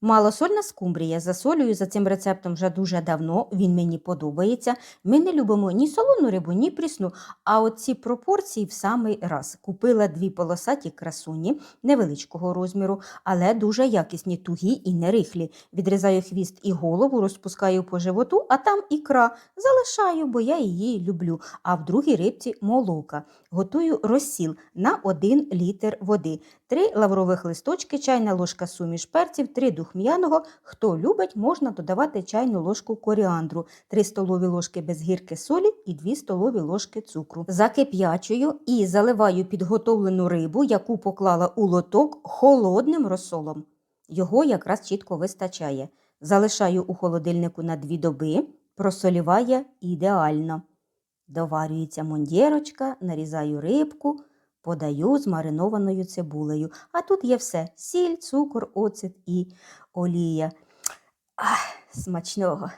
Малосольна скумбрія. Засолюю за цим рецептом вже дуже давно. Він мені подобається. Ми не любимо ні солону рибу, ні прісну. А от ці пропорції в самий раз. Купила дві полосаті красуні невеличкого розміру, але дуже якісні, тугі і нерихлі. Відрізаю хвіст і голову, розпускаю по животу, а там ікра. Залишаю, бо я її люблю. А в другій рибці молока. Готую розсіл на 1 літр води. 3 лаврових листочки, чайна ложка суміш перців, 3 духм'яного. Хто любить, можна додавати чайну ложку коріандру, 3 столові ложки без гірки солі і 2 столові ложки цукру. Закип'ячую і заливаю підготовлену рибу, яку поклала у лоток холодним розсолом. Його якраз чітко вистачає. Залишаю у холодильнику на 2 доби, просоліває ідеально. Доварюється мондєрочка, нарізаю рибку, подаю з маринованою цибулею. А тут є все: сіль, цукор, оцет і олія. Ах, смачного!